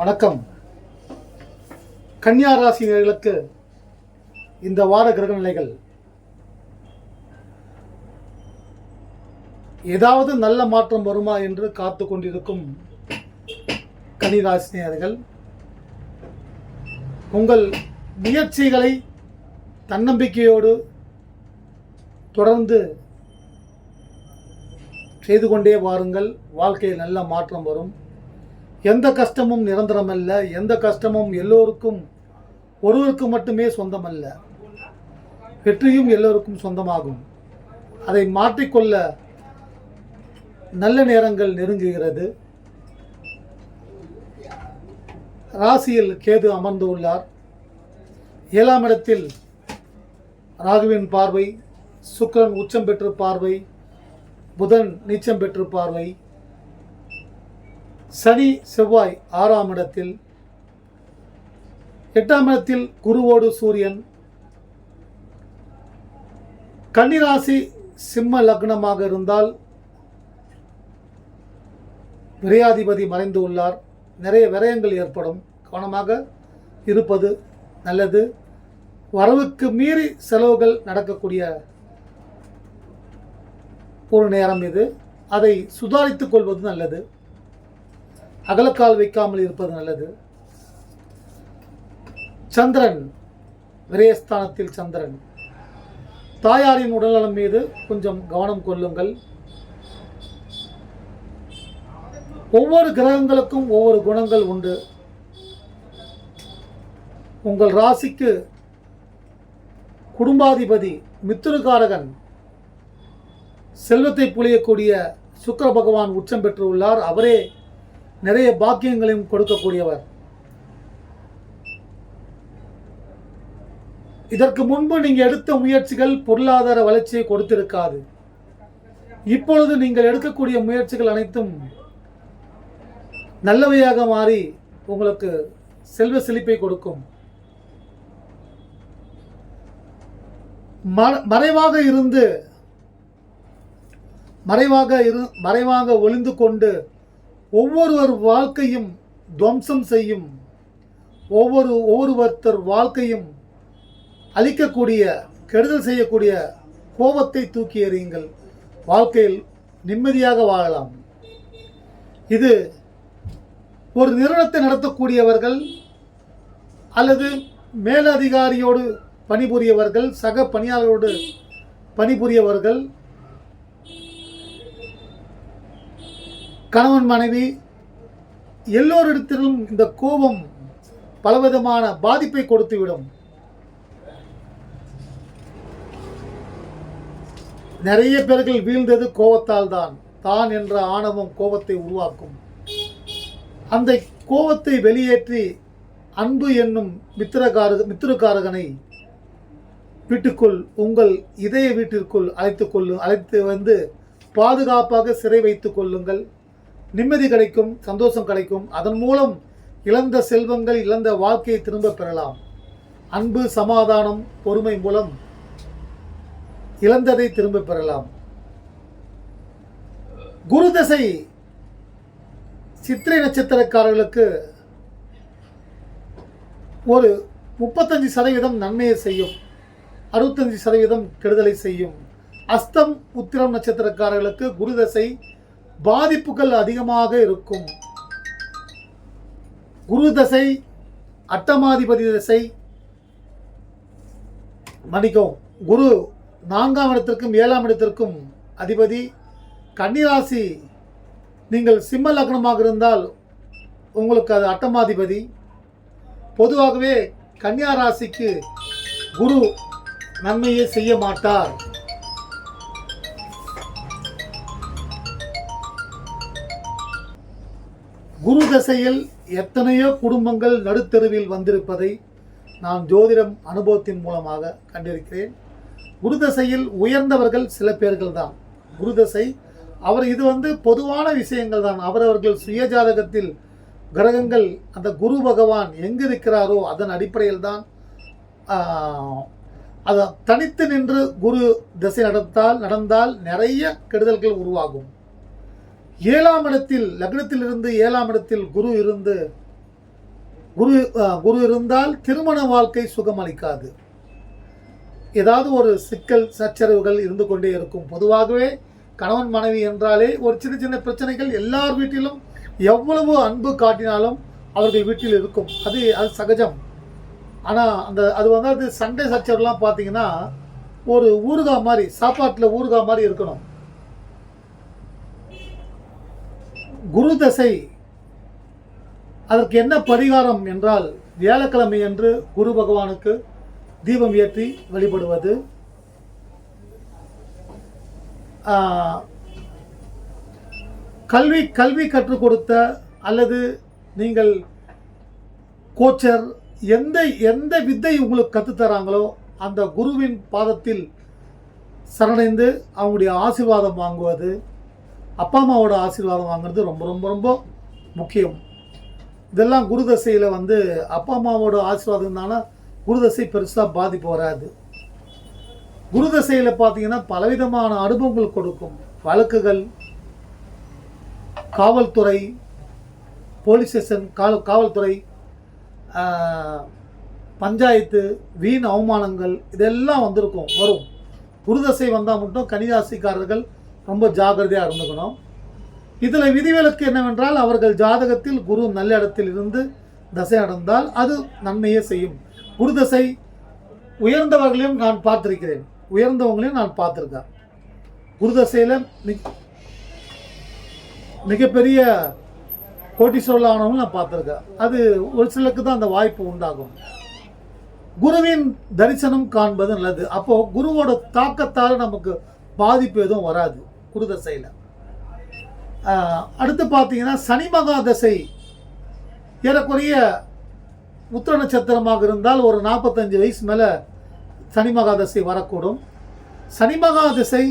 வணக்கம். கன்னியா ராசினர்களுக்கு இந்த வார கிரக நிலைகள் ஏதாவது நல்ல மாற்றம் வருமா என்று காத்து கொண்டிருக்கும் கன்னிராசினியர்கள் உங்கள் முயற்சிகளை தன்னம்பிக்கையோடு தொடர்ந்து செய்து கொண்டே வாருங்கள். வாழ்க்கையில் நல்ல மாற்றம் வரும். எந்த கஷ்டமும் நிரந்தரமல்ல. எந்த கஷ்டமும் எல்லோருக்கும் ஒருவருக்கு மட்டுமே சொந்தமல்ல. வெற்றியும் எல்லோருக்கும் சொந்தமாகும். அதை மாற்றிக்கொள்ள நல்ல நேரங்கள் நெருங்குகிறது. ராசியில் கேது அமர்ந்து உள்ளார். ஏழாம் இடத்தில் ராகுவின் பார்வை சுக்கரன் உச்சம் பெற்று பார்வை புதன் நீச்சம் பெற்று பார்வை சனி செவ்வாய் ஆறாம் இடத்தில். எட்டாம் இடத்தில் குருவோடு சூரியன். கன்னிராசி சிம்ம லக்னமாக இருந்தால் விரையாதிபதி மறைந்து உள்ளார். நிறைய விரயங்கள் ஏற்படும். கவனமாக இருப்பது நல்லது. வரவுக்கு மீறி செலவுகள் நடக்கக்கூடிய ஒரு நேரம் இது. அதை சுதாரித்துக் கொள்வது நல்லது. அகலக்கால் வைக்காமல் இருப்பது நல்லது. சந்திரன் விரயஸ்தானத்தில் சந்திரன். தாயாரின் உடல்நலம் மீது கொஞ்சம் கவனம் கொள்ளுங்கள். ஒவ்வொரு கிரகங்களுக்கும் ஒவ்வொரு குணங்கள் உண்டு. உங்கள் ராசிக்கு குடும்பாதிபதி மித்திருக்காரகன் செல்வத்தை புழியக்கூடிய சுக்கர பகவான் உச்சம் பெற்று உள்ளார் அவரே நிறைய பாக்கியங்களையும் கொடுக்கக்கூடியவர். இதற்கு முன்பு நீங்க எடுத்த முயற்சிகள் பொருளாதார வளர்ச்சியை கொடுத்திருக்காது. இப்பொழுது நீங்கள் எடுக்கக்கூடிய முயற்சிகள் அனைத்தும் நல்லவையாக மாறி உங்களுக்கு செல்வ செழிப்பை கொடுக்கும். மறைவாக இருந்து மறைவாக இரு மறைவாக ஒளிந்து கொண்டு ஒவ்வொருவர் வாழ்க்கையும் துவம்சம் செய்யும். ஒவ்வொரு ஒவ்வொருவர்த்தர் வாழ்க்கையும் அழிக்கக்கூடிய கெடுதல் செய்யக்கூடிய கோபத்தை தூக்கி எறியுங்கள். வாழ்க்கையில் நிம்மதியாக வாழலாம். இது ஒரு நிறுவனத்தை நடத்தக்கூடியவர்கள் அல்லது மேலதிகாரியோடு பணிபுரியவர்கள் சக பணியாளரோடு பணிபுரியவர்கள் கணவன் மனைவி எல்லோரிடத்திலும் இந்த கோபம் பலவிதமான பாதிப்பை கொடுத்துவிடும். நிறைய பேர்கள் வீழ்ந்தது கோபத்தால் தான் தான் என்ற ஆணவம் கோபத்தை உருவாக்கும். அந்த கோபத்தை வெளியேற்றி அன்பு என்னும் மித்திரகார மித்திரகாரகனை வீட்டுக்குள் உங்கள் இதய வீட்டிற்குள் அழைத்து கொள்ளு அழைத்து வந்து பாதுகாப்பாக சிறை வைத்துக் கொள்ளுங்கள். நிம்மதி கிடைக்கும் சந்தோஷம் கிடைக்கும். அதன் மூலம் இழந்த செல்வங்கள் இழந்த வாழ்க்கையை திரும்ப பெறலாம். அன்பு சமாதானம் பொறுமை மூலம் இழந்ததை திரும்ப பெறலாம். குரு தசை சித்திரை நட்சத்திரக்காரர்களுக்கு ஒரு முப்பத்தஞ்சு சதவீதம் நன்மையை செய்யும். அறுபத்தஞ்சு சதவீதம் கெடுதலை செய்யும். அஸ்தம் உத்திரம் நட்சத்திரக்காரர்களுக்கு குரு தசை பாதிப்புகள் அதிகமாக இருக்கும். குரு தசை அட்டமாதிபதி தசை மன்னிக்கும் குரு நான்காம் இடத்திற்கும் ஏழாம் இடத்திற்கும் அதிபதி கன்னிராசி நீங்கள் சிம்ம லக்னமாக இருந்தால் உங்களுக்கு அது அட்டமாதிபதி. பொதுவாகவே கன்னியா ராசிக்கு குரு நன்மையை செய்ய மாட்டார். குரு தசையில் எத்தனையோ குடும்பங்கள் நடுத்தெருவில் வந்திருப்பதை நான் ஜோதிடம் அனுபவத்தின் மூலமாக கண்டிருக்கிறேன். குரு தசையில் உயர்ந்தவர்கள் சில பேர்கள் தான். குரு தசை அவர் இது வந்து பொதுவான விஷயங்கள் தான். அவரவர்கள் சுயஜாதகத்தில் கிரகங்கள் அந்த குரு பகவான் எங்கு இருக்கிறாரோ அதன் அடிப்படையில் தான் அதை தனித்து நின்று குரு திசை நடத்தால் நடந்தால் நிறைய கெடுதல்கள் உருவாகும். ஏழாம் இடத்தில் லக்னத்திலிருந்து ஏழாம் இடத்தில் குரு இருந்து குரு குரு இருந்தால் திருமண வாழ்க்கை சுகமளிக்காது. ஏதாவது ஒரு சிக்கல் சச்சரவுகள் இருந்து கொண்டே இருக்கும். பொதுவாகவே கணவன் மனைவி என்றாலே ஒரு சின்ன சின்ன பிரச்சனைகள் எல்லார் வீட்டிலும் எவ்வளவு அன்பு காட்டினாலும் அவர்கள் வீட்டில் இருக்கும். அது அது சகஜம். ஆனால் அந்த அது வந்து அது சண்டை சச்சரவுலாம் பார்த்தீங்கன்னா ஒரு ஊறுகாய் மாதிரி சாப்பாட்டில் ஊறுகாய் மாதிரி இருக்கணும். குரு தசை. அதற்கு என்ன பரிகாரம் என்றால் வியாழக்கிழமை அன்று குரு பகவானுக்கு தீபம் ஏற்றி வழிபடுவது. கல்வி கல்வி கற்றுக் கொடுத்த அல்லது நீங்கள் கோச்சர் எந்த எந்த வித்தை உங்களுக்கு கற்றுத்தராங்களோ அந்த குருவின் பாதத்தில் சரணடைந்து அவங்களுடைய ஆசீர்வாதம் வாங்குவது. அப்பா அம்மாவோட ஆசீர்வாதம் வாங்குறது ரொம்ப ரொம்ப ரொம்ப முக்கியம். இதெல்லாம் குருதசையில் வந்து அப்பா அம்மாவோட ஆசீர்வாதம் இருந்தாலும் குருதசை பெருசாக பாதிப்பு வராது. குருதசையில் பார்த்தீங்கன்னா பலவிதமான அனுபவங்கள் கொடுக்கும். வழக்குகள் காவல்துறை போலீஸ் ஸ்டேஷன் காவல் காவல்துறை பஞ்சாயத்து வீண் அவமானங்கள் இதெல்லாம் வந்திருக்கும் வரும். குருதசை வந்தால் மட்டும் கன்னிராசிக்காரர்கள் ரொம்ப ஜாக்கிரதையாக இருந்துக்கணும். இதில் விதிவிலக்கு என்னவென்றால் அவர்கள் ஜாதகத்தில் குரு நல்ல இடத்தில் இருந்து தசை அடைந்தால் அது நன்மையே செய்யும். குரு தசை உயர்ந்தவர்களையும் நான் பார்த்துருக்கிறேன். உயர்ந்தவங்களையும் நான் பார்த்துருக்கேன். குரு தசையில் மிக மிகப்பெரிய கோட்டீஸ்வரில் நான் பார்த்துருக்கேன். அது ஒரு சிலருக்கு தான் அந்த வாய்ப்பு உண்டாகும். குருவின் தரிசனம் காண்பது நல்லது. அப்போது குருவோட தாக்கத்தால் நமக்கு பாதிப்பு எதுவும் வராது. குரு தசையில் அடுத்து பார்த்தீங்கன்னா சனி மகா தசை ஏறக்குறைய உத்திர நட்சத்திரமாக இருந்தால் ஒரு நாற்பத்தஞ்சு வயசு மேலே சனி மகா தசை வரக்கூடும். சனி மகா தசை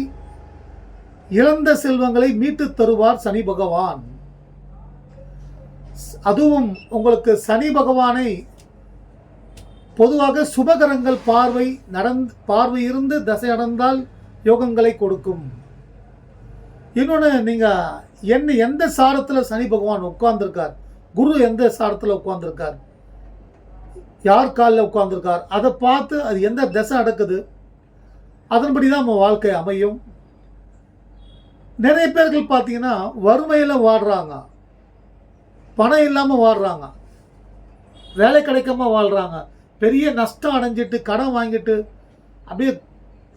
இழந்த செல்வங்களை மீட்டுத் தருவார் சனி பகவான். அதுவும் உங்களுக்கு சனி பகவானை பொதுவாக சுபகரங்கள் பார்வை நடந் பார்வை இருந்து தசை நடந்தால் யோகங்களை கொடுக்கும். இன்னொன்று நீங்கள் என்ன எந்த சாரத்தில் சனி பகவான் உட்கார்ந்துருக்கார்? குரு எந்த சாரத்தில் உட்கார்ந்துருக்கார்? யார் காலில் உட்கார்ந்துருக்கார்? அதை பார்த்து அது எந்த திசை நடக்குது? அதன்படி தான் நம்ம வாழ்க்கை அமையும். நிறைய பேர்கள் பார்த்தீங்கன்னா வறுமையில் வாடுறாங்க பணம் இல்லாமல் வாடுறாங்க வேலை கிடைக்காம வாழ்கிறாங்க பெரிய நஷ்டம் அடைஞ்சிட்டு கடன் வாங்கிட்டு அப்படியே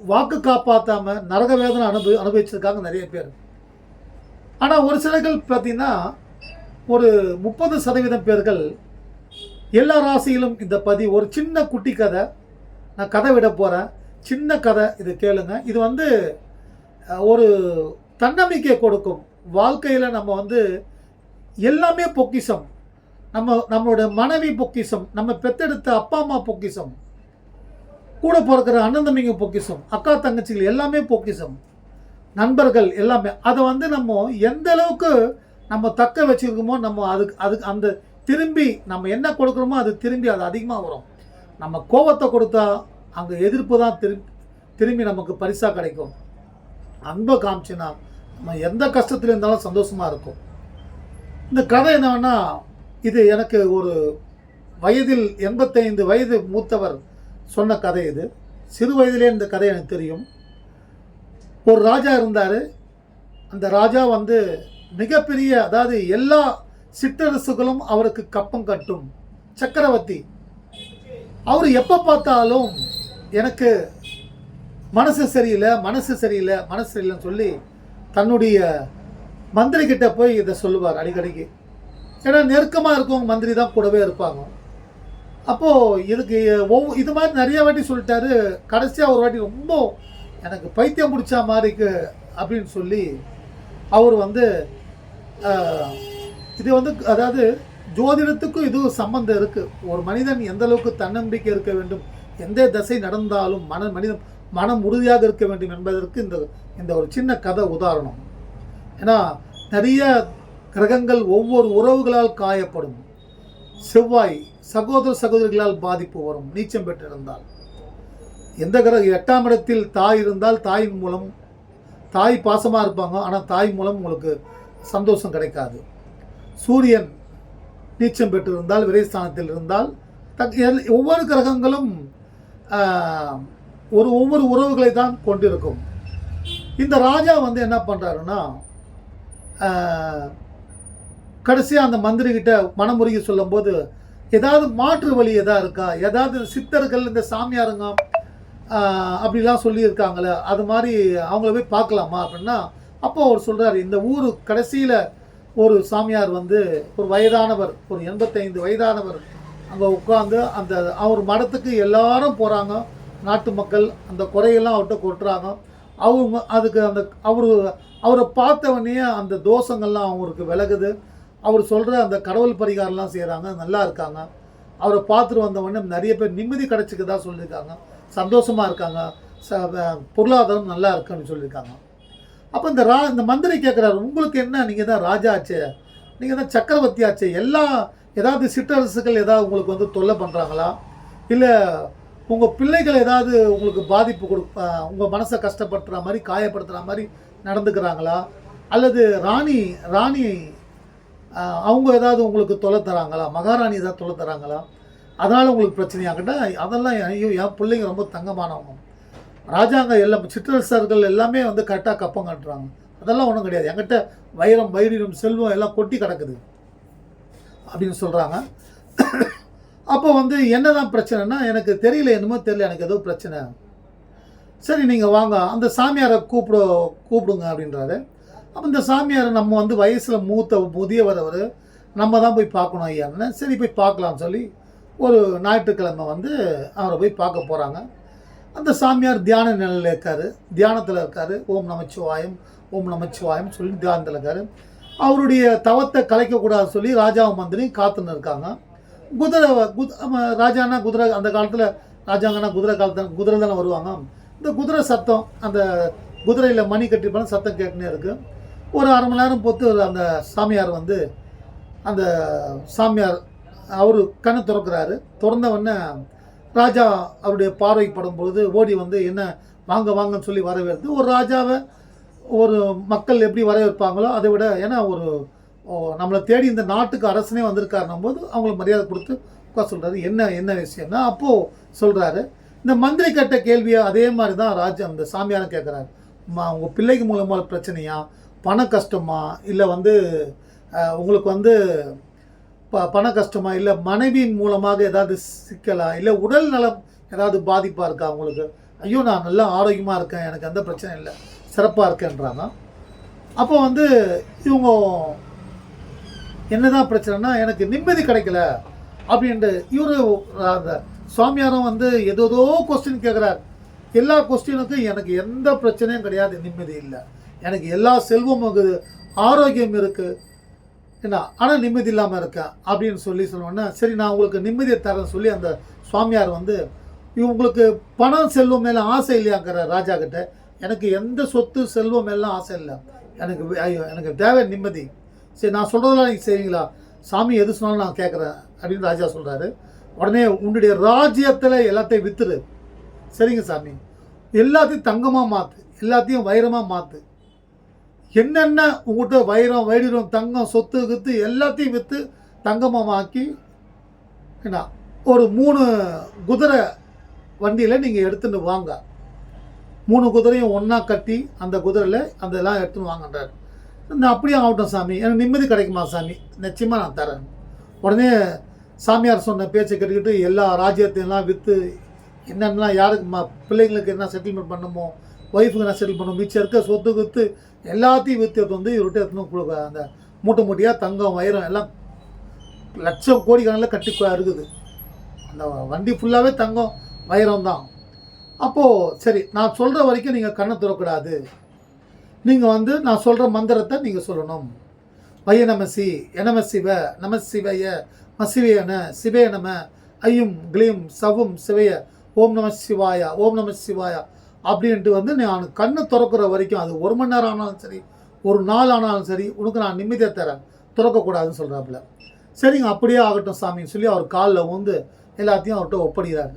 வாக்கு காப்பாற்றாம நரக வேதனை அனுபவி அனுபவிச்சிருக்காங்க நிறைய பேர். ஆனால் ஒரு சிலர்கள் பார்த்தீங்கன்னா ஒரு முப்பது சதவீதம் பேர்கள் எல்லா ராசியிலும் இந்த பதி ஒரு சின்ன குட்டி கதை நான் கதை விட போகிறேன் சின்ன கதை இது கேளுங்க. இது வந்து ஒரு தன்னம்பிக்கை கொடுக்கும். வாழ்க்கையில் நம்ம வந்து எல்லாமே பொக்கிஷம். நம்ம நம்மளோட மனைவி பொக்கிஷம் நம்ம பெத்தெடுத்த அப்பா அம்மா பொக்கிஷம். கூட பிறக்கிற அண்ணன் தம்பிங்க பொக்கிஷம் அக்கா தங்கச்சிகள் எல்லாமே பொக்கிஷம். நண்பர்கள் எல்லாமே. அதை வந்து நம்ம எந்த அளவுக்கு நம்ம தக்க வச்சுருக்கோமோ நம்ம அதுக்கு அதுக்கு அந்த திரும்பி நம்ம என்ன கொடுக்குறோமோ அது திரும்பி அது அதிகமாக வரும். நம்ம கோபத்தை கொடுத்தா அங்கே எதிர்ப்பு தான் திரும்பி திரும்பி நமக்கு பரிசாக கிடைக்கும். அன்பை காமிச்சுன்னா நம்ம எந்த கஷ்டத்தில் இருந்தாலும் சந்தோஷமாக இருக்கும். இந்த கதை என்னன்னா இது எனக்கு ஒரு வயதில் எண்பத்தைந்து வயது மூத்தவர் சொன்ன கதை இது. சிறு வயதிலே இந்த கதை எனக்கு தெரியும். ஒரு ராஜா இருந்தார். அந்த ராஜா வந்து மிகப்பெரிய அதாவது எல்லா சிற்றரசுகளும் அவருக்கு கப்பம் கட்டும். சக்கரவர்த்தி. அவர் எப்போ பார்த்தாலும் எனக்கு மனசு சரியில்லை மனசு சரியில்லை மனசு சரியில்லைன்னு சொல்லி தன்னுடைய மந்திரி கிட்ட போய் இதை சொல்லுவார் அடிக்கடிக்கு. ஏன்னா நெருக்கமாக இருக்கவங்க மந்திரி தான் கூடவே இருப்பாங்க. அப்போது இதுக்கு ஒவ்வொரு இது மாதிரி நிறைய வாட்டி சொல்லிட்டாரு. கடைசியாக ஒரு வாட்டி ரொம்ப எனக்கு பைத்தியம் பிடிச்ச மாதிரிக்கு அப்படின்னு சொல்லி அவர் வந்து இது வந்து அதாவது ஜோதிடத்துக்கும் இது சம்பந்தம் இருக்குது ஒரு மனிதன் எந்த அளவுக்கு தன்னம்பிக்கை இருக்க வேண்டும் எந்த தசை நடந்தாலும் மன மனிதன் மனம் உறுதியாக இருக்க வேண்டும் என்பதற்கு இந்த இந்த ஒரு சின்ன கதை உதாரணம். ஏன்னா நிறைய கிரகங்கள் ஒவ்வொரு உறவுகளால் காயப்படும். செவ்வாய் சகோதர சகோதரிகளால் பாதிப்பு வரும் நீச்சம் பெற்றிருந்தால். எந்த கிரக எட்டாம் இடத்தில் தாய் இருந்தால் தாயின் மூலம் தாய் பாசமாக இருப்பாங்க ஆனால் தாய் மூலம் உங்களுக்கு சந்தோஷம் கிடைக்காது. சூரியன் நீச்சம் பெற்று இருந்தால் விரைஸ்தானத்தில் இருந்தால் தக் ஒவ்வொரு கிரகங்களும் ஒரு ஒவ்வொரு உறவுகளை தான் கொண்டிருக்கும். இந்த ராஜா வந்து என்ன பண்ணுறாருன்னா கடைசியாக அந்த மந்திரிகிட்ட மனமுருகி சொல்லும்போது ஏதாவது மாற்று வழி எதாவது இருக்கா? ஏதாவது சித்தர்கள் இந்த சாமியாருங்க அப்படிலாம் சொல்லியிருக்காங்களே அது மாதிரி அவங்கள போய் பார்க்கலாமா அப்படின்னா அப்போ அவர் சொல்கிறாரு இந்த ஊர் கடைசியில் ஒரு சாமியார் வந்து ஒரு வயதானவர் ஒரு எண்பத்தைந்து வயதானவர் அங்கே உட்காந்து அந்த அவர் மடத்துக்கு எல்லாரும் போகிறாங்க நாட்டு மக்கள் அந்த குறையெல்லாம் அவர்கிட்ட கொட்டுறாங்க. அவங்க அதுக்கு அந்த அவர் அவரை பார்த்தவொடனே அந்த தோஷங்கள்லாம் அவங்களுக்கு விலகுது. அவர் சொல்கிற அந்த கடவுள் பரிகாரம்லாம் செய்கிறாங்க நல்லா இருக்காங்க. அவரை பார்த்துட்டு வந்த உடனே நிறைய பேர் நிம்மதி கிடச்சிக்கதா சொல்லியிருக்காங்க. சந்தோஷமாக இருக்காங்க. ச பொருளாதாரம் நல்லா இருக்குன்னு சொல்லியிருக்காங்க. அப்போ இந்த ரா இந்த மந்திரி கேட்குறாரு உங்களுக்கு என்ன? நீங்கள் தான் ராஜா ஆச்சே நீங்கள் தான் சக்கரவர்த்தி ஆச்சே எல்லா ஏதாவது சிற்றரசுகள் ஏதாவது உங்களுக்கு வந்து தொல்லை பண்ணுறாங்களா இல்லை உங்கள் பிள்ளைகள் ஏதாவது உங்களுக்கு பாதிப்பு கொடுப்ப உங்கள் மனசை கஷ்டப்படுத்துகிற மாதிரி காயப்படுத்துகிற மாதிரி நடந்துக்கிறாங்களா? அல்லது ராணி ராணி அவங்க ஏதாவது உங்களுக்கு தொலை தராங்களா? மகாராணி ஏதாவது தொலை தராங்களா? அதனால் உங்களுக்கு பிரச்சனையாகட்டா அதெல்லாம் ஐயோ என் பிள்ளைங்க ரொம்ப தங்கமானவங்க. ராஜாங்க எல்லாம் சிற்றரசர்கள் எல்லாமே வந்து கரெக்டாக கப்பம் கட்டுறாங்க. அதெல்லாம் ஒன்றும் கிடையாது. என்கிட்ட வைரம் வைரியம் செல்வம் எல்லாம் கொட்டி கிடக்குது. அப்படின்னு சொல்கிறாங்க அப்போ வந்து என்னதான் பிரச்சனைனா எனக்கு தெரியல என்னமோ தெரியல எனக்கு ஏதோ பிரச்சனை. சரி நீங்கள் வாங்க. அந்த சாமியாரை கூப்பிட கூப்பிடுங்க அப்படின்றாரு. அப்போ இந்த சாமியார் நம்ம வந்து வயசில் மூத்த முதியவர் அவர் நம்ம தான் போய் பார்க்கணும் ஐயான்னு சரி போய் பார்க்கலாம்னு சொல்லி ஒரு ஞாயிற்றுக்கிழமை வந்து அவரை போய் பார்க்க போகிறாங்க அந்த சாமியார் தியான நிலையில் இருக்கார். தியானத்தில் இருக்கார். ஓம் நமச்சிவாயம் ஓம் நமச்சிவாயம் சொல்லி தியானத்தில் இருக்கார். அவருடைய தவத்தை கலைக்கக்கூடாதுன்னு சொல்லி ராஜாவும் மந்திரியும் காத்துன்னு இருக்காங்க குதிரை குத் ராஜானா குதிரை அந்த காலத்தில் ராஜாங்கன்னா குதிரை காலத்தில் குதிரை தானே வருவாங்க. இந்த குதிரை சத்தம் அந்த குதிரையில் மணி கட்டிப்பான சத்தம் கேட்டுனே இருக்குது ஒரு அரை மணி நேரம் பொறுத்து ஒரு அந்த சாமியார் வந்து அந்த சாமியார் அவர் கண்ணை திறக்கிறாரு. திறந்த உடனே ராஜா அவருடைய பார்வை படும்பொழுது ஓடி வந்து என்ன வாங்க வாங்கன்னு சொல்லி வரவேற்று ஒரு ராஜாவை ஒரு மக்கள் எப்படி வரவேற்பாங்களோ அதை விட ஏன்னா ஒரு ஓ, நம்மளை தேடி இந்த நாட்டுக்கு அரசனே வந்திருக்காருன்னும் போது அவங்களுக்கு மரியாதை கொடுத்து உட்கார சொல்கிறாரு என்ன என்ன விஷயம்னா அப்போது சொல்கிறாரு இந்த மந்திரி கேட்ட கேள்வியை அதே மாதிரி தான் ராஜா அந்த சாமியாரும் கேட்குறாரு உங்கள் பிள்ளைக்கு மூலமாக பிரச்சனையா? பண கஷ்டமா? இல்லை வந்து உங்களுக்கு வந்து ப பண கஷ்டமா? இல்லை மனைவியின் மூலமாக ஏதாவது சிக்கலா? இல்லை உடல் நலம் ஏதாவது பாதிப்பாக இருக்கா உங்களுக்கு? ஐயோ நான் நல்லா ஆரோக்கியமாக இருக்கேன் எனக்கு எந்த பிரச்சனையும் இல்லை சிறப்பாக இருக்கேன்றாங்க அப்போ வந்து இவங்க என்னதான் பிரச்சனைனா எனக்கு நிம்மதி கிடைக்கல அப்படின்ட்டு இவரு அந்த சுவாமியாரும் வந்து ஏதோதோ கொஸ்டின் கேட்குறார் எல்லா கொஸ்டினுக்கும் எனக்கு எந்த பிரச்சனையும் கிடையாது நிம்மதி இல்லை. எனக்கு எல்லா செல்வமும் இருக்குது ஆரோக்கியம் இருக்குது என்ன? ஆனால் நிம்மதி இல்லாமல் இருக்கேன் அப்படின்னு சொல்லி சொன்னோன்னா சரி நான் உங்களுக்கு நிம்மதியை தரேன்னு சொல்லி அந்த சுவாமியார் வந்து இவங்களுக்கு பணம் செல்வம் மேலே ஆசை இல்லையாங்கிற ராஜா கிட்ட எனக்கு எந்த சொத்து செல்வம் மேலாம் ஆசை இல்லை. எனக்கு ஐயோ எனக்கு தேவை நிம்மதி. சரி நான் சொல்கிறதெல்லாம் நீங்கள் செய்வீங்களா சாமி எது சொன்னாலும் நான் கேட்குறேன் அப்படின்னு ராஜா சொல்கிறாரு உடனே உன்னுடைய ராஜ்யத்தில் எல்லாத்தையும் வித்துரு. சரிங்க சாமி. எல்லாத்தையும் தங்கமாக மாற்று எல்லாத்தையும் வைரமாக மாற்று என்னென்ன உங்கள்கிட்ட வைரம் வைரம் தங்கம் சொத்து கித்து எல்லாத்தையும் விற்று தங்கமாக என்ன ஒரு மூணு குதிரை வண்டியில் நீங்கள் எடுத்துன்னு வாங்க. மூணு குதிரையும் ஒன்றா கட்டி அந்த குதிரையில் அந்த எல்லாம் எடுத்துன்னு வாங்கன்றார். நான் அப்படியே ஆகட்டும் சாமி. எனக்கு நிம்மதி கிடைக்குமா சாமி? நிச்சயமாக நான் தரேன். உடனே சாமியார் சொன்ன பேச்சை கேட்டுக்கிட்டு எல்லா ராஜ்யத்தையெல்லாம் விற்று என்னென்னலாம் யாருக்கு பிள்ளைங்களுக்கு என்ன செட்டில்மெண்ட் பண்ணுமோ ஒய்ஃபுக்கு என்ன செட்டில் பண்ணும். மிச்சம் இருக்க சொத்து குத்து எல்லாத்தையும் விற்று எடுத்து வந்து இவர்கிட்ட எடுத்துன்னு அந்த மூட்டை மூட்டையாக தங்கம் வைரம் எல்லாம் லட்சம் கோடி கணக்கில் கட்டி இருக்குது. அந்த வண்டி ஃபுல்லாகவே தங்கம் வைரம் தான். அப்போது சரி நான் சொல்கிற வரைக்கும் நீங்கள் கண்ணை திறக்கூடாது நீங்கள் வந்து நான் சொல்கிற மந்திரத்தை நீங்கள் சொல்லணும். வய நமசி எனம சிவ நம சிவைய மசிவேன சிவே நம ஐயும் கிளீம் சவும் சிவைய ஓம் நம சிவாயா ஓம் நம சிவாயா. அப்படின்ட்டு வந்து நான் கண்ணு திறக்கிற வரைக்கும் அது ஒரு மணி நேரம் ஆனாலும் சரி ஒரு நாள் ஆனாலும் சரி உனக்கு நான் நிம்மதியை தரேன். திறக்கக்கூடாதுன்னு சொல்கிறாப்புல சரிங்க அப்படியே ஆகட்டும் சாமின்னு சொல்லி அவர் காலில் வந்து எல்லாத்தையும் அவர்கிட்ட ஒப்படைகிறாரு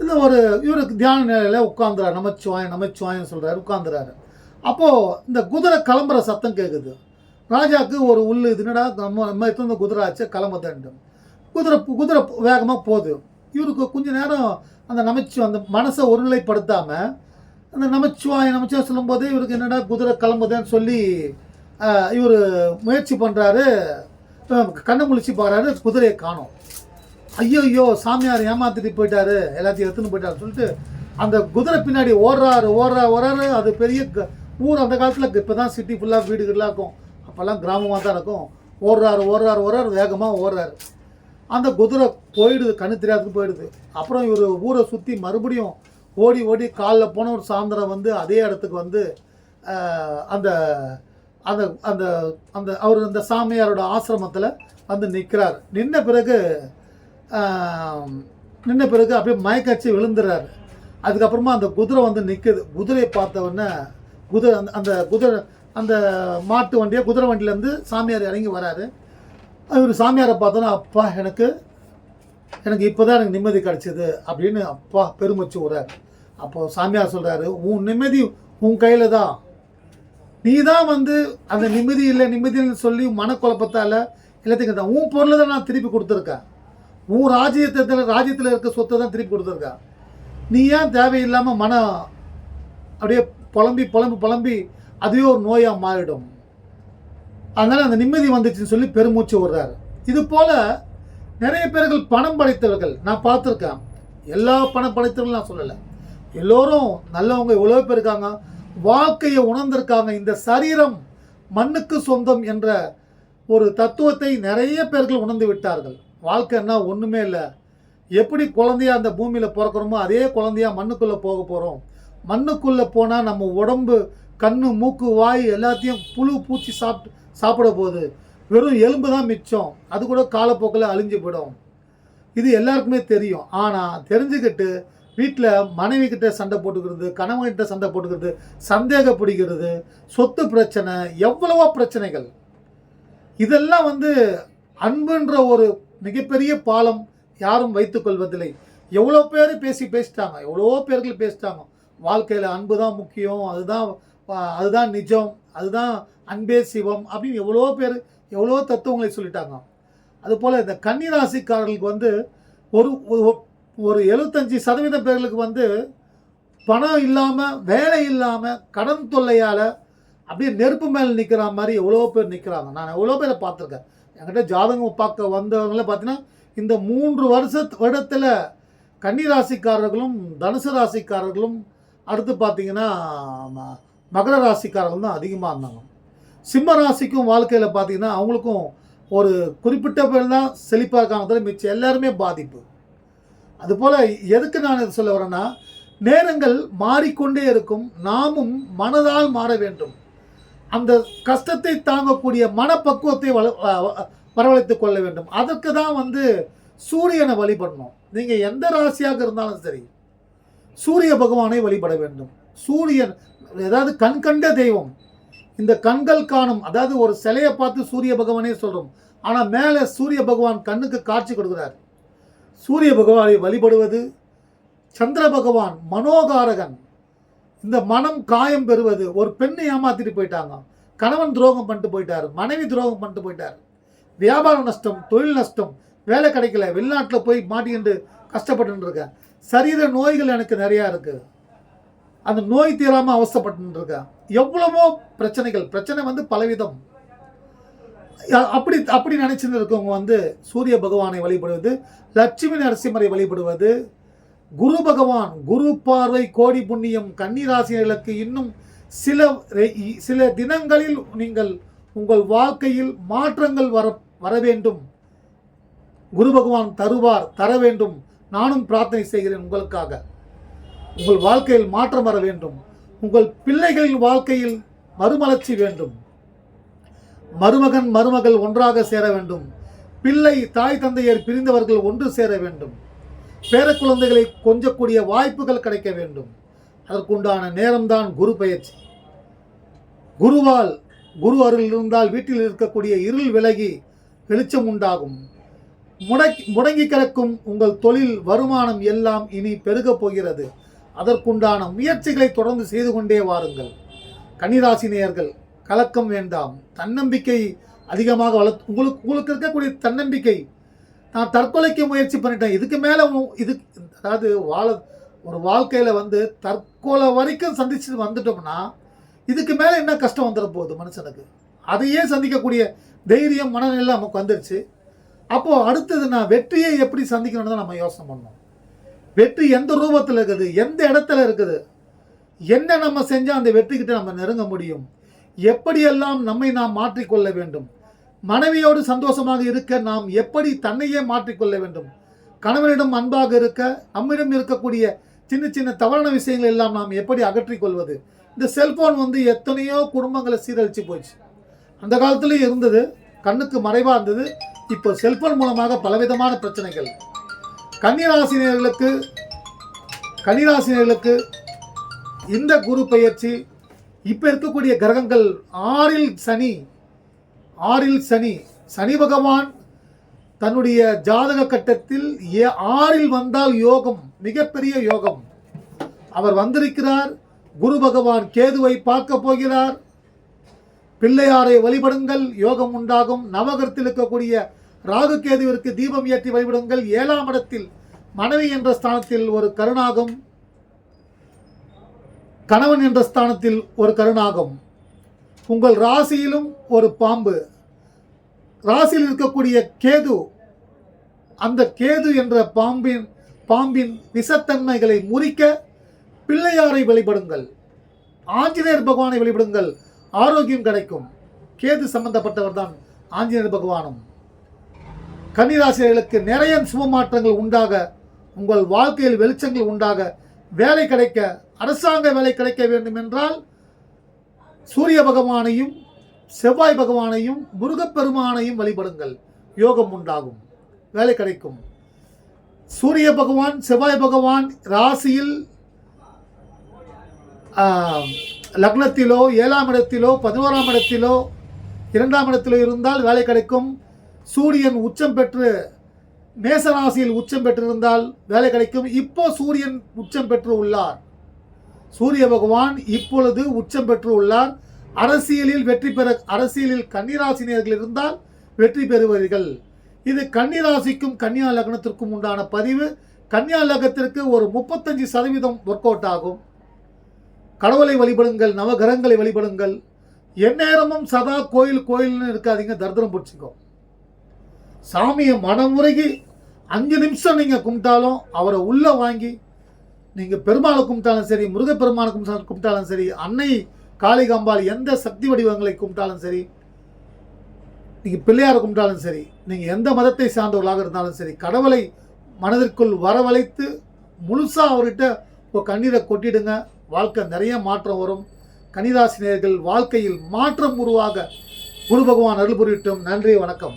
இந்த ஒரு இவருக்கு தியான நிலையில் உட்காந்துறாரு நமச்சிவாயம் நமச்சிவாயம் சொல்கிறாரு உட்காந்துறாரு அப்போது இந்த குதிரை கிளம்புற சத்தம் கேட்குது ராஜாவுக்கு ஒரு உள்ளு இதுனடா நம்ம நம்ம எடுத்து வந்த குதிரை ஆச்சு கிளம்புதண்டும் குதிரை குதிரை வேகமாக போகுது. இவருக்கு கொஞ்ச நேரம் அந்த நமச்சு அந்த மனசை ஒருநிலைப்படுத்தாமல் அந்த நமச்சிவாய நமச்சிவாய் சொல்லும்போது இவருக்கு என்னடா குதிரை கிளம்புதுன்னு சொல்லி இவர் முயற்சி பண்ணுறாரு கண்ணை முழிச்சு பார்க்குறாரு குதிரையை காணும். ஐயோ ஐயோ சாமியார் ஏமாத்திட்டு போயிட்டாரு எல்லாத்தையும் எடுத்துன்னு போயிட்டாரு சொல்லிட்டு அந்த குதிரை பின்னாடி ஓடுறாரு ஓடுறா ஓடுறாரு. அது பெரிய க- ஊர் அந்த காலத்தில் இப்போ தான் சிட்டி ஃபுல்லாக வீடுகளாக இருக்கும். அப்போல்லாம் கிராமமாக தான் இருக்கும். ஓடுறாரு ஓடுறாரு ஓடுறாரு வேகமாக ஓடுறாரு. அந்த குதிரை போயிடுது கண்ணு தெரியாதுக்கு போயிடுது. அப்புறம் இவர் ஊரை சுற்றி மறுபடியும் ஓடி ஓடி காலில் போன ஒரு சாயந்தரம் வந்து அதே இடத்துக்கு வந்து அந்த அந்த அந்த அந்த அவர் அந்த சாமியாரோட ஆசிரமத்தில் வந்து நிற்கிறார் நின்ன பிறகு நின்ன பிறகு அப்படியே மயக்கச்சி விழுந்துறாரு. அதுக்கப்புறமா அந்த குதிரை வந்து நிற்குது குதிரையை பார்த்தவொடனே குதிரை அந்த அந்த குதிரை அந்த மாட்டு வண்டியை குதிரை வண்டியிலேருந்து சாமியார் இறங்கி வராரு. அவர் சாமியாரை பார்த்தோன்னா அப்பா எனக்கு எனக்கு இப்போ தான் எனக்கு நிம்மதி கிடச்சிது அப்படின்னு அப்பா பெருமூச்சு விட்றாரு. அப்போ சாமியார் சொல்கிறாரு உன் நிம்மதி உன் கையில் தான். நீ தான் வந்து அந்த நிம்மதி இல்லை நிம்மதின்னு சொல்லி மனக்குழப்பத்தால் எல்லாத்தையும் தான் உன் பொருளை தான் நான் திருப்பி கொடுத்துருக்கேன். உன் ராஜ்யத்தில் ராஜ்யத்தில் இருக்க சொத்தை தான் திருப்பி கொடுத்துருக்கேன். நீ ஏன் தேவையில்லாமல் மனம் அப்படியே புலம்பி புலம்பி புலம்பி அதுவே ஒரு நோயாக மாறிடும். அதனால் அந்த நிம்மதி வந்துச்சுன்னு சொல்லி பெருமூச்சு விடுறாரு. இது போல் நிறைய பேர்கள் பணம் படைத்தவர்கள். நான் பார்த்துருக்கேன். எல்லா பணம் படைத்தவர்களும் நான் சொல்லலை. எல்லோரும் நல்லவங்க எவ்வளோ பேர் இருக்காங்க. வாழ்க்கையை உணர்ந்திருக்காங்க. இந்த சரீரம் மண்ணுக்கு சொந்தம் என்ற ஒரு தத்துவத்தை நிறைய பேர்கள் உணர்ந்து விட்டார்கள். வாழ்க்கைன்னா ஒன்றுமே இல்லை. எப்படி குழந்தையா அந்த பூமியில் பிறக்கிறோமோ அதே குழந்தையா மண்ணுக்குள்ளே போக போகிறோம் மண்ணுக்குள்ளே போனால் நம்ம உடம்பு கண்ணு மூக்கு வாய் எல்லாத்தையும் புழு பூச்சி சாப்பிட்டு சாப்பிட போகுது. வெறும் எலும்பு தான் மிச்சம். அது கூட காலப்போக்கில் அழிஞ்சு போயிடும். இது எல்லாருக்குமே தெரியும். ஆனால் தெரிஞ்சுக்கிட்டு வீட்டில் மனைவி கிட்ட சண்டை போட்டுக்கிறது கணவன்கிட்ட சண்டை போட்டுக்கிறது சந்தேகப்படுகிறது சொத்து பிரச்சனை எவ்வளவோ பிரச்சனைகள். இதெல்லாம் வந்து அன்புன்ற ஒரு மிகப்பெரிய பாலம் யாரும் வைத்துக்கொள்வதில்லை எவ்வளோ பேர் பேசி பேசிட்டாங்க. எவ்வளோ பேர்கள் பேசிட்டாங்க. வாழ்க்கையில் அன்பு தான் முக்கியம். அதுதான் அதுதான் நிஜம். அதுதான் அன்பே சிவம் அப்படின்னு எவ்வளோ பேர் எவ்வளோ தத்துவங்களை சொல்லிட்டாங்க. அதுபோல் இந்த கன்னிராசிக்காரர்களுக்கு வந்து ஒரு ஒரு- எழுபத்தஞ்சி சதவீதம் பேர்களுக்கு வந்து பணம் இல்லாமல் வேலை இல்லாமல் கடன் தொல்லையால் அப்படியே நெருப்பு மேலே நிற்கிற மாதிரி எவ்வளோ பேர் நிற்கிறாங்க நான் எவ்வளோ பேரை பார்த்துருக்கேன். என்கிட்ட ஜாதகம் பார்க்க வந்தவங்கள பார்த்தீங்கன்னா இந்த மூன்று வருஷ வருடத்தில் கன்னி ராசிக்காரர்களும் தனுசு ராசிக்காரர்களும் அடுத்து பார்த்தீங்கன்னா ம- மகர ராசிக்காரர்கள் தான் அதிகமாக இருந்தாங்க. சிம்ம ராசிக்கும் வாழ்க்கையில் பார்த்தீங்கன்னா அவங்களுக்கும் ஒரு குறிப்பிட்ட பேர் தான் செழிப்பாக இருக்காங்க தவிர மிச்சம் எல்லாருமே பாதிப்பு. அதுபோல் எதுக்கு நான் இது சொல்ல வரேன்னா நேரங்கள் மாறிக்கொண்டே இருக்கும். நாமும் மனதால் மாற வேண்டும். அந்த கஷ்டத்தை தாங்கக்கூடிய மனப்பக்குவத்தை வள வரவழைத்து கொள்ள வேண்டும். அதற்கு தான் வந்து சூரியனை வழிபடணும். நீங்கள் எந்த ராசியாக இருந்தாலும் சரி சூரிய பகவானை வழிபட வேண்டும். சூரியன் ஏதாவது கண்கண்ட தெய்வம் இந்த கண்கள் காணும் அதாவது ஒரு சிலையை பார்த்து சூரிய பகவானே சொல்கிறோம் ஆனால் மேலே சூரிய பகவான் கண்ணுக்கு காட்சி கொடுக்குறார். சூரிய பகவானை வழிபடுவது சந்திர பகவான் மனோகாரகன் இந்த மனம் காயம் பெறுவது ஒரு பெண்ணை ஏமாத்திட்டு போயிட்டாங்க. கணவன் துரோகம் பண்ணிட்டு போயிட்டார் மனைவி துரோகம் பண்ணிட்டு போயிட்டார். வியாபார நஷ்டம் தொழில் நஷ்டம் வேலை கிடைக்கல வெளிநாட்டில் போய் மாட்டிக்கிட்டு கஷ்டப்பட்டு இருக்கேன் சரீர நோய்கள் எனக்கு நிறையா இருக்குது அந்த நோய் தீராமல் அவஸ்தைப்பட்டு இருக்கேன் எவ்வளவோ பிரச்சனைகள். பிரச்சனை வந்து பலவிதம். அப்படி அப்படி நினச்சிட்டு இருக்கவங்க வந்து சூரிய பகவானை வழிபடுவது லட்சுமி நரசிம்மரை வழிபடுவது குரு பகவான் குரு பார்வை கோடி புண்ணியம் கன்னிராசினர்களுக்கு இன்னும் சில சில தினங்களில் நீங்கள் உங்கள் வாழ்க்கையில் மாற்றங்கள் வர வர வேண்டும். குரு பகவான் தருவார் தர வேண்டும். நானும் பிரார்த்தனை செய்கிறேன் உங்களுக்காக. உங்கள் வாழ்க்கையில் மாற்றம் வர வேண்டும். உங்கள் பிள்ளைகளின் வாழ்க்கையில் மறுமலர்ச்சி வேண்டும். மருமகன் மருமகள் ஒன்றாக சேர வேண்டும். பிள்ளை தாய் தந்தையர் பிரிந்தவர்கள் ஒன்று சேர வேண்டும். பேரக்குழந்தைகளை கொஞ்சக்கூடிய வாய்ப்புகள் கிடைக்க வேண்டும். அதற்குண்டான நேரம்தான் குரு பயிற்சி. குருவால் குரு அருள் இருந்தால் வீட்டில் இருக்கக்கூடிய இருள் விலகி வெளிச்சம் உண்டாகும். முடக்கி முடங்கி கிடக்கும் உங்கள் தொழில் வருமானம் எல்லாம் இனி பெருகப் போகிறது. அதற்குண்டான முயற்சிகளை தொடர்ந்து செய்து கொண்டே வாருங்கள். கன்னிராசி நேயர்கள் கலக்கம் வேண்டாம். தன்னம்பிக்கை அதிகமாக வளர்த்து உங்களுக்கு உங்களுக்கு இருக்கக்கூடிய தன்னம்பிக்கை. நான் தற்கொலைக்கு முயற்சி பண்ணிட்டேன். இதுக்கு மேலே இது அதாவது வாழ ஒரு வாழ்க்கையில் வந்து தற்கொலை வரைக்கும் சந்திச்சுட்டு வந்துட்டோம்னா இதுக்கு மேலே என்ன கஷ்டம் வந்துட போகுது மனுஷனுக்கு? அதையே சந்திக்கக்கூடிய தைரியம் மனநிலை நமக்கு வந்துருச்சு. அப்போது அடுத்தது நான் வெற்றியை எப்படி சந்திக்கணும்னு தான் நம்ம யோசனை பண்ணோம் வெற்றி எந்த ரூபத்தில் இருக்குது? எந்த இடத்துல இருக்குது? என்ன நம்ம செஞ்சால் அந்த வெற்றிக்கிட்ட நம்ம நெருங்க முடியும்? எப்படியெல்லாம் நம்மை நாம் மாற்றிக்கொள்ள வேண்டும்? மனைவியோடு சந்தோஷமாக இருக்க நாம் எப்படி தன்னையே மாற்றிக்கொள்ள வேண்டும்? கணவனிடம் அன்பாக இருக்க நம்மிடம் இருக்கக்கூடிய சின்ன சின்ன தவறான விஷயங்கள் எல்லாம் நாம் எப்படி அகற்றிக்கொள்வது? இந்த செல்ஃபோன் வந்து எத்தனையோ குடும்பங்களை சீரழித்து போச்சு. அந்த காலத்துலேயும் இருந்தது கண்ணுக்கு மறைவாக இருந்தது. இப்போ செல்ஃபோன் மூலமாக பலவிதமான பிரச்சனைகள். கன்னிராசினியர்களுக்கு கன்னிராசினியர்களுக்கு இந்த குரு பயிற்சி இப்போ இருக்கக்கூடிய கிரகங்கள் ஆறில் சனி ஆறில் சனி சனி பகவான் தன்னுடைய ஜாதக கட்டத்தில் ஏ- ஆறில் வந்தால் யோகம் மிகப்பெரிய யோகம். அவர் வந்திருக்கிறார் குரு பகவான் கேதுவை பார்க்க போகிறார். பிள்ளையாரை வழிபடுங்கள் யோகம் உண்டாகும். நவகரத்தில் இருக்கக்கூடிய ராகு கேதுவிற்கு தீபம் ஏற்றி வழிபடுங்கள். ஏழாம் இடத்தில் மனைவி என்ற ஸ்தானத்தில் ஒரு கருணாகம் கணவன் என்ற ஸ்தானத்தில் ஒரு கருணாகம். உங்கள் ராசியிலும் ஒரு பாம்பு. ராசியில் இருக்கக்கூடிய கேது அந்த கேது என்ற பாம்பின் பாம்பின் விஷத்தன்மைகளை முறிக்க பிள்ளையாரை வழிபடுங்கள். ஆஞ்சநேயர் பகவானை வழிபடுங்கள். ஆரோக்கியம் கிடைக்கும். கேது சம்பந்தப்பட்டவர் தான் ஆஞ்சநேயர் பகவானும். கன்னிராசிரியர்களுக்கு நிறைய சுபமாற்றங்கள் உண்டாக உங்கள் வாழ்க்கையில் வெளிச்சங்கள் உண்டாக வேலை கிடைக்க அரசாங்க வேலை கிடைக்க வேண்டும் என்றால் சூரிய பகவானையும் செவ்வாய் பகவானையும் முருகப்பெருமானையும் வழிபடுங்கள். யோகம் உண்டாகும். வேலை கிடைக்கும். சூரிய பகவான் செவ்வாய் பகவான் ராசியில் லக்னத்திலோ ஏழாம் இடத்திலோ பதினோராம் இடத்திலோ இரண்டாம் இடத்திலோ இருந்தால் வேலை கிடைக்கும். சூரியன் உச்சம் பெற்று மேசராசியில் உச்சம் பெற்றிருந்தால் வேலை கிடைக்கும். இப்போ சூரியன் உச்சம் பெற்று உள்ளார். சூரிய பகவான் இப்பொழுது உச்சம் பெற்று உள்ளார். அரசியலில் வெற்றி பெற அரசியலில் கன்னிராசினியர்கள் இருந்தால் வெற்றி பெறுவீர்கள். இது கன்னிராசிக்கும் கன்னியா லக்னத்திற்கும் உண்டான பதிவு. கன்னியா லக்னத்திற்கு ஒரு முப்பத்தஞ்சு சதவீதம் ஒர்க் அவுட் ஆகும். கடவுளை வழிபடுங்கள் நவகிரகங்களை வழிபடுங்கள். எந்நேரமும் சதா கோயில் கோயில்னு இருக்காதீங்க தரித்திரம் பிடிச்சிக்கோ. சாமியை மனமுருகி அஞ்சு நிமிஷம் நீங்கள் கும்பிட்டாலும் அவரை உள்ளே வாங்கி நீங்கள் பெருமாளை கும்பிட்டாலும் சரி முருகப்பெருமானை கும்பிட்டா- கும்பிட்டாலும் சரி அன்னை காளிகாம்பாள் எந்த சக்தி வடிவங்களை கும்பிட்டாலும் சரி நீங்கள் பிள்ளையாரை கும்பிட்டாலும் சரி நீங்கள் எந்த மதத்தை சார்ந்தவர்களாக இருந்தாலும் சரி கடவுளை மனதிற்குள் வரவழைத்து முழுசாக அவர்கிட்ட ஒரு கண்ணீரை கொட்டிடுங்க. வாழ்க்கை நிறைய மாற்றம் வரும். கன்னிராசினியர்கள் வாழ்க்கையில் மாற்றம் உருவாக குரு பகவான் அருள் புரியட்டும் நன்றி வணக்கம்.